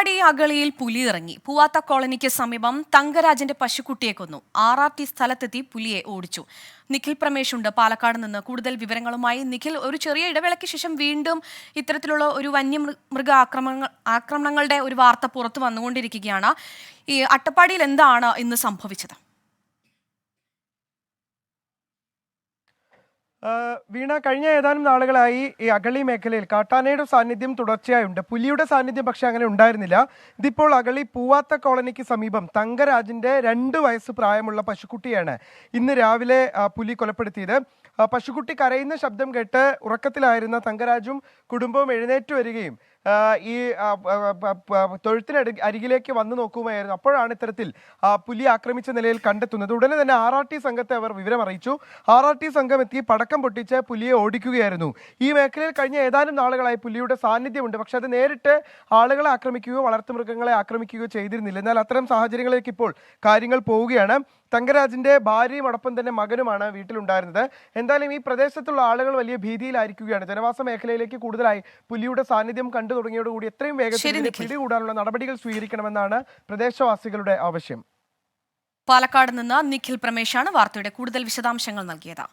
അട്ടപ്പാടി അഗളിയിൽ പുലി ഇറങ്ങി പൂവാത്ത കോളനിക്ക് സമീപം തങ്കരാജന്റെ പശുക്കുട്ടിയെ കൊന്നു. ആർ ആർ ടി സ്ഥലത്തെത്തി പുലിയെ ഓടിച്ചു. നിഖിൽ പ്രമേഷ് ഉണ്ട് പാലക്കാട് നിന്ന് കൂടുതൽ വിവരങ്ങളുമായി നിഖിൽ ഒരു ചെറിയ ഇടവേളയ്ക്ക് ശേഷം വീണ്ടും ഇത്തരത്തിലുള്ള ഒരു വന്യമൃഗ ആക്രമണ ആക്രമണങ്ങളുടെ ഒരു വാർത്ത പുറത്തു വന്നുകൊണ്ടിരിക്കുകയാണ്. ഈ അട്ടപ്പാടിയിൽ എന്താണ് ഇന്ന് സംഭവിച്ചത്? വീണ കഴിഞ്ഞ ഏതാനും നാളുകളായി ഈ അഗളി മേഖലയിൽ കാട്ടാനയുടെ സാന്നിധ്യം തുടർച്ചയായുണ്ട്. പുലിയുടെ സാന്നിധ്യം പക്ഷെ അങ്ങനെ ഉണ്ടായിരുന്നില്ല. ഇതിപ്പോൾ അഗളി പൂവാത്ത കോളനിക്ക് സമീപം തങ്കരാജിന്റെ രണ്ട് വയസ്സ് പ്രായമുള്ള പശുക്കുട്ടിയാണ് ഇന്ന് രാവിലെ പുലി കൊലപ്പെടുത്തിയത്. പശുക്കുട്ടി കരയുന്ന ശബ്ദം കേട്ട് ഉറക്കത്തിലായിരുന്ന തങ്കരാജും കുടുംബവും എഴുന്നേറ്റ് വരികയും ഈ തൊഴുത്തിന് അരികിലേക്ക് വന്നു നോക്കുമായിരുന്നു. അപ്പോഴാണ് ഇത്തരത്തിൽ പുലി ആക്രമിച്ച നിലയിൽ കണ്ടെത്തുന്നത്. ഉടനെ തന്നെ ആർ ആർ ടി സംഘത്തെ അവർ വിവരം അറിയിച്ചു ആർ ആർ ടി സംഘം എത്തി പടക്കം പൊട്ടിച്ച് പുലിയെ ഓടിക്കുകയായിരുന്നു. ഈ മേഖലയിൽ കഴിഞ്ഞ ഏതാനും നാളുകളായി പുലിയുടെ സാന്നിധ്യമുണ്ട്. പക്ഷെ അത് നേരിട്ട് ആളുകളെ ആക്രമിക്കുകയോ വളർത്തുമൃഗങ്ങളെ ആക്രമിക്കുകയോ ചെയ്തിരുന്നില്ല. എന്നാൽ അത്തരം സാഹചര്യങ്ങളിലേക്ക് ഇപ്പോൾ കാര്യങ്ങൾ പോവുകയാണ്. തങ്കരാജിന്റെ ഭാര്യയും അടപ്പം തന്നെ മകനുമാണ് വീട്ടിലുണ്ടായിരുന്നത്. എന്തായാലും ഈ പ്രദേശത്തുള്ള ആളുകൾ വലിയ ഭീതിയിലായിരിക്കുകയാണ്. ജനവാസ മേഖലയിലേക്ക് കൂടുതലായി പുലിയുടെ സാന്നിധ്യം തുടങ്ങിയോടുകൂടി എത്രയും വേഗത്തിൽ. പിടികൂടാനുള്ള നടപടികൾ സ്വീകരിക്കണമെന്നാണ് പ്രദേശവാസികളുടെ ആവശ്യം പാലക്കാട് നിന്ന് നിഖിൽ പ്രമേശാണ് വാർത്തയുടെ കൂടുതൽ വിശദാംശങ്ങൾ നൽകിയത്